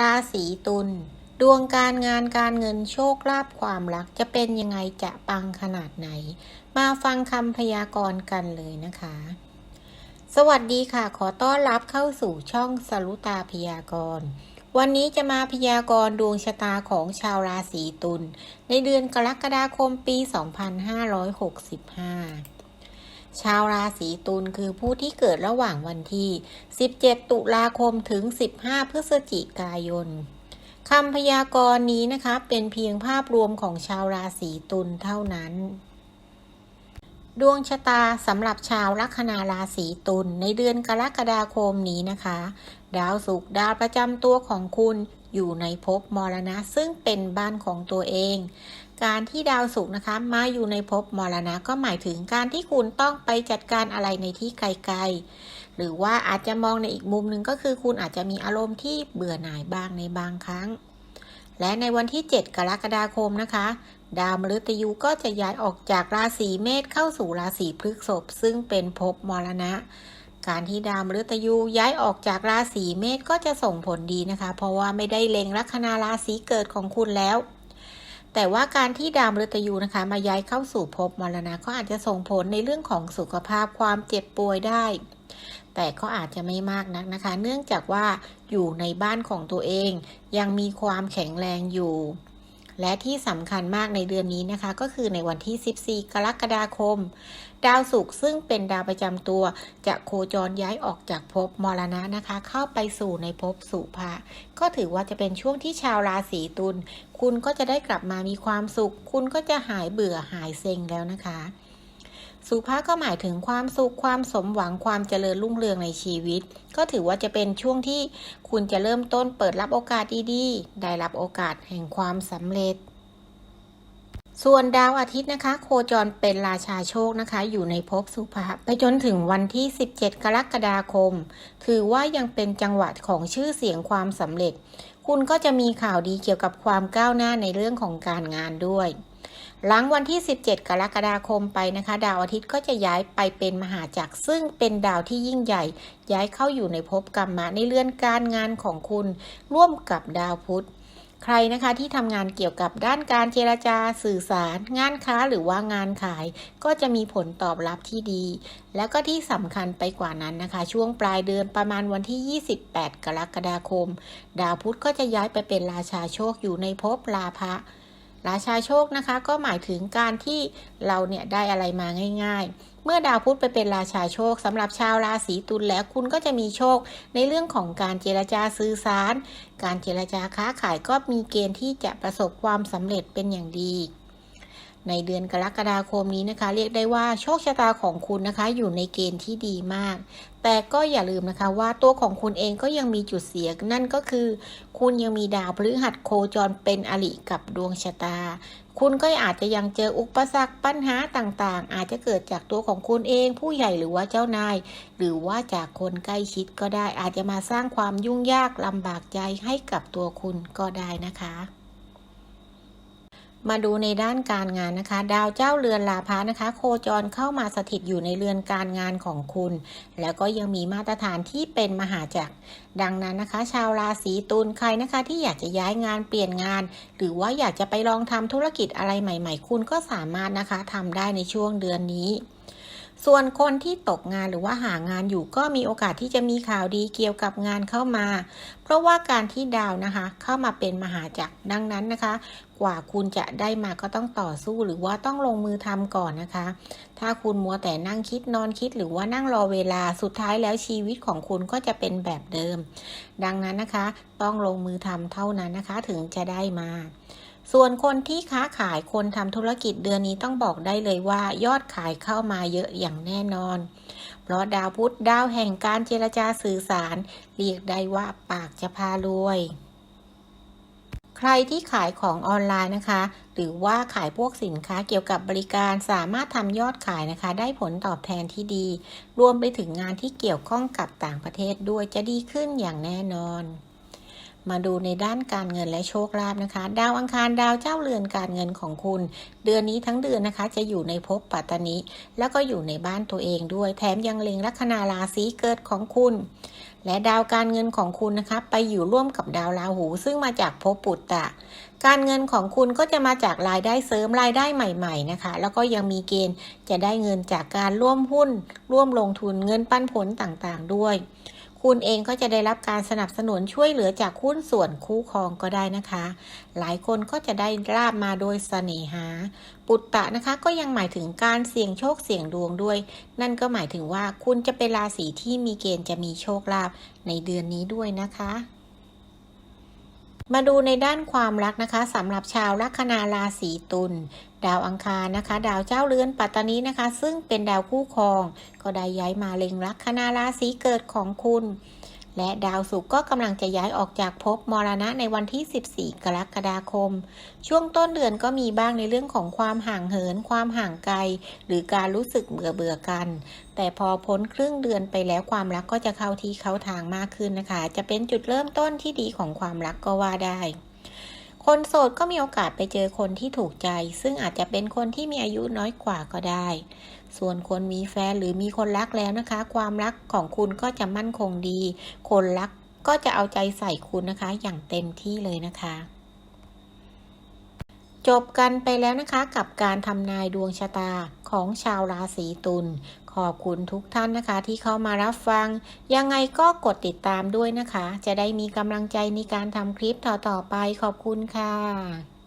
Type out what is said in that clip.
ราศีตุลดวงการงานการเงินโชคลาภความรักจะเป็นยังไงจะปังขนาดไหน มาฟังคำพยากรณ์กันเลยนะคะ สวัสดีค่ะ ขอต้อนรับเข้าสู่ช่องสรุตาพยากรณ์วันนี้จะมาพยากรณ์ดวงชะตาของชาวราศีตุลในเดือนกรกฎาคมปี 2565 ชาวราศีตุลคือผู้ที่เกิดระหว่างวันที่ 17 ตุลาคมถึง 15 พฤศจิกายนคำพยากรณ์นี้นะคะ เป็นเพียงภาพรวมของชาวราศีตุลเท่านั้น ดวงชะตาสำหรับชาวลัคนาราศีตุลในเดือนกรกฎาคมนี้นะคะ ดาวศุกร์ดาวประจำตัวของคุณอยู่ในภพมรณะซึ่งเป็นบ้านของตัวเอง การที่ดาวศุกร์นะคะ มาอยู่ในภพมรณะก็หมายถึงการที่คุณต้องไปจัดการอะไรในที่ไกลๆ หรือว่าอาจจะมองในอีกมุมหนึ่งก็คือคุณอาจจะมีอารมณ์ที่เบื่อหน่ายบ้างในบางครั้ง และในวันที่ 7 กรกฎาคมนะคะ ดาวมฤตยูก็จะย้ายออกจากราศีเมษเข้าสู่ราศีพฤษภซึ่งเป็นภพมรณะ การที่ดาวมฤตยูย้ายออกจากราศีเมษก็จะส่งผลดีนะคะ เพราะว่าไม่ได้เล็งลัคนาราศีเกิดของคุณแล้ว แต่ว่าการที่ดาวมฤตยูนะคะมาย้ายเข้าสู่ภพมรณะก็อาจจะส่งผลในเรื่องของสุขภาพความเจ็บป่วยได้ แต่ก็อาจจะไม่มากนักนะคะ เนื่องจากว่าอยู่ในบ้านของตัวเอง ยังมีความแข็งแรงอยู่ และที่สำคัญมากในเดือนนี้นะคะ ก็คือในวันที่ 14 กรกฎาคม ดาวศุกร์ซึ่งเป็นดาวประจำตัว จะโคจรย้ายออกจากภพมรณะนะคะ เข้าไปสู่ในภพสุภะก็ถือว่าจะเป็นช่วงที่ชาวราศีตุลคุณก็จะได้กลับมามีความสุข คุณก็จะหายเบื่อหายเซ็งแล้วนะคะ สุภาพก็หมายถึงความสุขความสมหวังความเจริญรุ่งเรืองในชีวิต ก็ถือว่าจะเป็นช่วงที่คุณจะเริ่มต้นเปิดรับโอกาสดีๆ ได้รับโอกาสแห่งความสำเร็จส่วนดาวอาทิตย์นะคะ โคจรเป็นราชาโชคนะคะ อยู่ในภพสุภาไปจนถึงวันที่ 17 กรกฎาคม ถือว่ายังเป็นจังหวะของชื่อเสียงความสำเร็จ คุณก็จะมีข่าวดีเกี่ยวกับความก้าวหน้าในเรื่องของการงานด้วย หลังวันที่ 17 กรกฎาคมไปนะคะ ดาวอาทิตย์ก็จะย้ายไปเป็นมหาจักรซึ่งเป็นดาวที่ยิ่งใหญ่ ย้ายเข้าอยู่ในภพกรรมะในเรือนการงานของคุณ ร่วมกับดาวพุธใครนะคะที่ทำงานเกี่ยวกับด้านการเจรจาสื่อสาร งานค้าหรือว่างานขาย ก็จะมีผลตอบรับที่ดี แล้วก็ที่สำคัญไปกว่านั้นนะคะ ช่วงปลายเดือนประมาณวันที่ 28 กรกฎาคม ดาวพุธก็จะย้ายไปเป็นราชาโชคอยู่ในภพลาภะ ราชาโชคนะคะ ก็หมายถึงการที่เราเนี่ยได้อะไรมาง่าย ๆ เมื่อดาวพุธไปเป็นราชาโชคสำหรับชาวราศีตุลแล้วคุณก็จะมีโชคในเรื่องของการเจรจาสื่อสาร การเจรจาค้าขายก็มีเกณฑ์ที่จะประสบความสำเร็จเป็นอย่างดี ในเดือนกรกฎาคมนี้นะคะ เรียกได้ว่าโชคชะตาของคุณนะคะ อยู่ในเกณฑ์ที่ดีมาก แต่ก็อย่าลืมนะคะว่าตัวของคุณเองก็ยังมีจุดเสียนั่นก็คือ คุณยังมีดาวพฤหัสโคจรเป็นอริกับดวงชะตา คุณก็อาจจะยังเจออุปสรรคปัญหาต่างๆ อาจจะเกิดจากตัวของคุณเองผู้ใหญ่หรือว่าเจ้านาย หรือว่าจากคนใกล้ชิดก็ได้อาจจะมาสร้างความยุ่งยากลำบากใจให้กับตัวคุณก็ได้นะคะ มาดูในด้านการงานนะคะ ดาวเจ้าเรือนลาพานะคะ โคจรเข้ามาสถิตอยู่ในเรือนการงานของคุณ แล้วก็ยังมีมาตรฐานที่เป็นมหาจักร ดังนั้นนะคะ ชาวราศีตุลใครนะคะที่อยากจะย้ายงานเปลี่ยนงาน หรือว่าอยากจะไปลองทำธุรกิจอะไรใหม่ ๆ คุณก็สามารถนะคะทำได้ในช่วงเดือนนี้ ส่วนคนที่ตกงานหรือว่าหางานอยู่ก็มีโอกาสที่จะมีข่าวดีเกี่ยวกับงานเข้ามา เพราะว่าการที่ดาวนะคะ เข้ามาเป็นมหาจักรดังนั้นนะคะ กว่าคุณจะได้มาก็ต้องต่อสู้หรือว่าต้องลงมือทำก่อนนะคะ ถ้าคุณมัวแต่นั่งคิดนอนคิดหรือว่านั่งรอเวลาสุดท้ายแล้วชีวิตของคุณก็จะเป็นแบบเดิม ดังนั้นนะคะ ต้องลงมือทำเท่านั้นนะคะ ถึงจะได้มา ส่วนคนที่ค้าขายคนทำธุรกิจเดือนนี้ต้องบอกได้เลยว่า ยอดขายเข้ามาเยอะอย่างแน่นอน เพราะดาวพุธดาวแห่งการเจรจาสื่อสาร เรียกได้ว่าปากจะพารวย ใครที่ขายของออนไลน์นะคะ หรือว่าขายพวกสินค้าเกี่ยวกับบริการสามารถทำยอดขายนะคะ ได้ผลตอบแทนที่ดี รวมไปถึงงานที่เกี่ยวข้องกับต่างประเทศด้วยจะดีขึ้นอย่างแน่นอน มาดูในด้านการเงินและโชคลาภนะคะ ดาวอังคารดาวเจ้าเรือนการเงินของคุณ เดือนนี้ทั้งเดือนนะคะ จะอยู่ในภพปัตตนิแล้วก็อยู่ในบ้านตัวเองด้วย แถมยังเล็งลัคนาราศีเกิดของคุณ และดาวการเงินของคุณนะคะไปอยู่ร่วมกับดาวราหู ซึ่งมาจากภพปุตตะ การเงินของคุณก็จะมาจากรายได้เสริมรายได้ใหม่ ๆนะคะ แล้วก็ยังมีเกณฑ์จะได้เงินจากการร่วมหุ้น ร่วมลงทุนเงินปันผลต่างๆด้วย คุณเองก็จะได้รับการสนับสนุนช่วยเหลือจากหุ้นส่วนคู่ครองก็ได้นะคะ หลายคนก็จะได้ลาบมาโดยเสน่หา ปุตตะนะคะก็ยังหมายถึงการเสี่ยงโชคเสี่ยงดวงด้วย นั่นก็หมายถึงว่าคุณจะเป็นราศีที่มีเกณฑ์จะมีโชคลาภในเดือนนี้ด้วยนะคะมาดูในด้านความรักนะคะสำหรับชาวลัคนาราศีตุล ดาวอังคารนะคะ ดาวเจ้าเรือนปัตตานีนะคะ ซึ่งเป็นดาวคู่ครอง ก็ได้ย้ายมาเล็งลัคนาราศีเกิดของคุณ และดาวศุกร์ก็กำลังจะย้ายออกจากภพมรณะในวันที่ 14 กรกฎาคม ช่วงต้นเดือนก็มีบ้างในเรื่องของความห่างเหิน ความห่างไกล หรือการรู้สึกเบื่อเบื่อกัน แต่พอพ้นครึ่งเดือนไปแล้วความรักก็จะเข้าที่เข้าทางมากขึ้นนะคะ จะเป็นจุดเริ่มต้นที่ดีของความรักก็ว่าได้ คนโสดก็มีโอกาสไปเจอคนที่ถูกใจ ซึ่งอาจจะเป็นคนที่มีอายุน้อยกว่าก็ได้ ส่วนคนมีแฟนหรือมีคนรักแล้วนะคะ ความรักของคุณก็จะมั่นคงดี คนรักก็จะเอาใจใส่คุณนะคะ อย่างเต็มที่เลยนะคะ จบกันไปแล้วนะคะกับการทำนายดวงชะตาของชาวราศีตุล ขอบคุณทุกท่านนะคะที่เข้ามารับฟัง ยังไงก็กดติดตามด้วยนะคะ จะได้มีกำลังใจในการทำคลิปต่อๆไปขอบคุณค่ะ